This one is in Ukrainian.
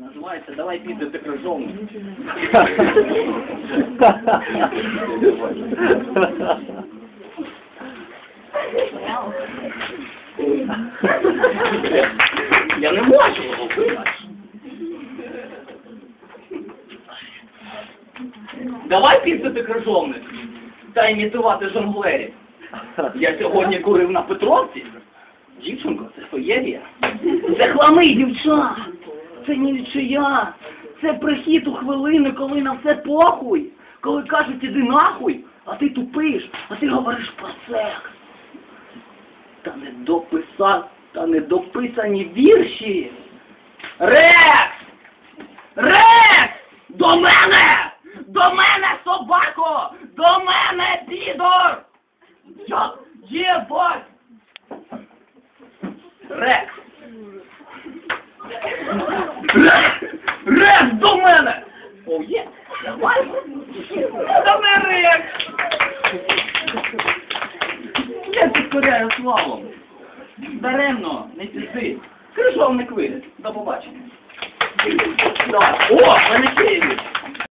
Називається Давай підете крижовник. Я не можу його виграти. Давай підете крижовник та імітувати жонглерів. Я сьогодні курив на Петровці. Дівчинко, це феєрія. Це хлами, дівча. Це нічия. Це прихід у хвилини, коли на все похуй. Коли кажуть, іди нахуй, а ти тупиш, а ти говориш про секс. Та не дописав, та не дописані вірші. Рекс! Рекс! До мене! До мене, собако! До мене, підор! Я єбать! Рекс до мене! О, є! Давай! До мене, рек! Я підкоряю славу. Даремно, не пізди. Крижовник вийде. До побачення. Давай. О, мене.